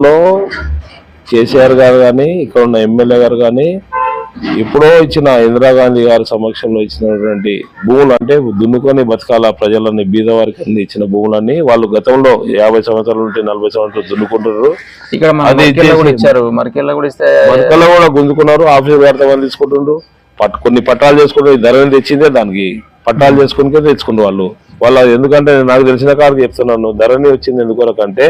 లో కేసీఆర్ గారు కానీ ఇక్కడ ఉన్న ఎమ్మెల్యే గారు కానీ ఎప్పుడో ఇచ్చిన ఇందిరాగాంధీ గారి సమక్షంలో ఇచ్చినటువంటి భూములు అంటే దున్నుకొని బతకాల ప్రజలని బీద వారికి అంది ఇచ్చిన భూములన్నీ వాళ్ళు గతంలో యాభై సంవత్సరాల నుండి నలభై సంవత్సరాలు దున్నుకుంటున్నారు. ఇక్కడ ఇచ్చారు. మరికెళ్ళ కూడా ఇస్తే బతుకల్లో కూడా గుంజుకున్నారు ఆఫీస్ వార్త తీసుకుంటుండ్రు. పట్ కొన్ని పట్టాలు చేసుకుంటారు ధరని తెచ్చిందే దానికి. పట్టాలు చేసుకునికే తెచ్చుకున్నారు వాళ్ళు. వాళ్ళ ఎందుకంటే నాకు తెలిసిన కాడికి చెప్తున్నాను ధరణి వచ్చింది ఎందుకొరకంటే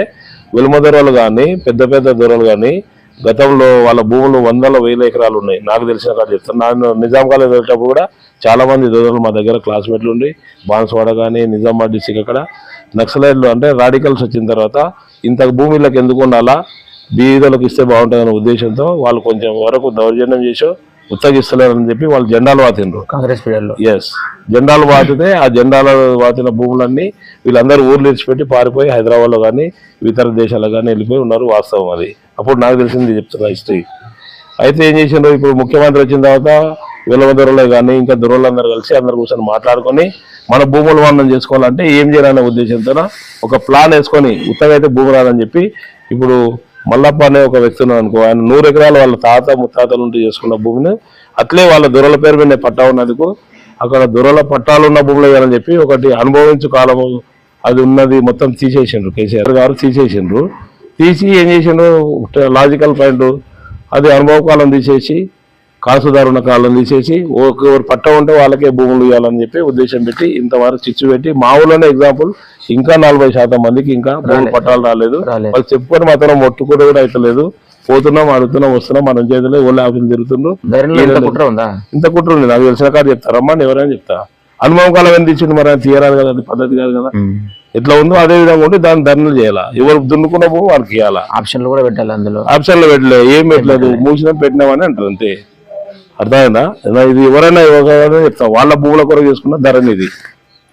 విలుమ దొరలు కానీ పెద్ద పెద్ద దొరలు కానీ గతంలో వాళ్ళ భూములు వందల వేల ఎకరాలు ఉన్నాయి. నాకు తెలిసిన కాదు చెప్తాను నేను నిజాం కాలేజ్ వెళ్ళేటప్పుడు కూడా చాలామంది దొరలు మా దగ్గర క్లాస్మేట్లు ఉండి బాన్స్వాడ కానీ నిజామాబాద్ డిస్టిక్ అక్కడ నక్సలైట్లు అంటే రాడికల్స్ వచ్చిన తర్వాత ఇంత భూమిలకు ఎందుకు ఉండాలా? బీదలకు ఇస్తే బాగుంటుందనే ఉద్దేశంతో వాళ్ళు కొంచెం వరకు దౌర్జన్యం చేసో ఉత్తగిస్తలేరని చెప్పి వాళ్ళు జెండాలు వాతిండ్రు. కాంగ్రెస్ పీరియడ్లో ఎస్ జెండాలు వాతితే ఆ జెండాలు వాతిన భూములన్నీ వీళ్ళందరూ ఊర్లు ఇచ్చిపెట్టి పారిపోయి హైదరాబాద్లో కానీ ఇతర దేశాలకు కానీ వెళ్ళిపోయి ఉన్నారు వాస్తవం అది. అప్పుడు నాకు తెలిసింది చెప్తున్నా హిస్టరీ. అయితే ఏం చేసిండ్రు? ఇప్పుడు ముఖ్యమంత్రి వచ్చిన తర్వాత విలువ దొరలే కానీ ఇంకా దొరలందరూ కలిసి అందరు కూర్చొని మాట్లాడుకొని మన భూములు మనం చేసుకోవాలంటే ఏం చేయాలనే ఉద్దేశంతో ఒక ప్లాన్ వేసుకొని ఉత్తగా అయితే భూమి రాదని చెప్పి ఇప్పుడు మల్లప్ప అనే ఒక వ్యక్తి ఉన్నాడు అనుకో ఆయన నూరు ఎకరాలు వాళ్ళ తాత ముత్తాతల నుండి చేసుకున్న భూమిని అట్లే వాళ్ళ దొరల పేరు మీద పట్టా ఉన్నందుకు అక్కడ దొరల పట్టాలు ఉన్న భూములు ఇవ్వాలని చెప్పి ఒకటి అనుభవించు కాలము అది ఉన్నది మొత్తం తీసేసిండ్రు కేసీఆర్ గారు తీసేసిండ్రు. తీసి ఏం చేసిండ్రు? లాజికల్ పాయింట్ అది అనుభవ కాలం తీసేసి కాసుదారు ఉన్న కాలం తీసేసి ఒకరు పట్ట ఉంటే వాళ్ళకే భూములు ఇవ్వాలని చెప్పి ఉద్దేశం పెట్టి ఇంతవరకు చిచ్చు పెట్టి మా ఊళ్ళోనే ఎగ్జాంపుల్ ఇంకా నలభై శాతం మందికి ఇంకా భూములు పట్టాలు రాలేదు. వాళ్ళు చెప్పుకొని మాత్రం మొట్టుకుని కూడా అవుతలేదు పోతున్నాం అడుగుతున్నాం వస్తున్నాం మనం చేతిలో ఓళ్ళ ఆఫీస్ ఉందా? ఇంత కుట్ర ఉంది. నాకు తెలిసిన కాదు చెప్తారమ్మా ఎవరైనా చెప్తా. అనుభవం కాలం ఎంత ఇచ్చిండు మరి? తీయరాదు కదా అది పద్ధతి కాదు కదా. ఎట్లా ఉందో అదే విధంగా ఉంటే దాన్ని ధరలు చేయాలా? ఎవరు దున్నుకున్న భూమి వాళ్ళకి ఇవ్వాలా? ఆప్షన్లు కూడా పెట్టాలి అందులో? ఆప్షన్లో పెట్టలేదు ఏం పెట్టలేదు. మూసినాం పెట్టినామని అంటారు అంతే. అర్థమైందా? ఇది ఎవరైనా ఇవ్వగలరని చెప్తాం వాళ్ళ భూముల కొరకు చేసుకున్న ధరని ఇది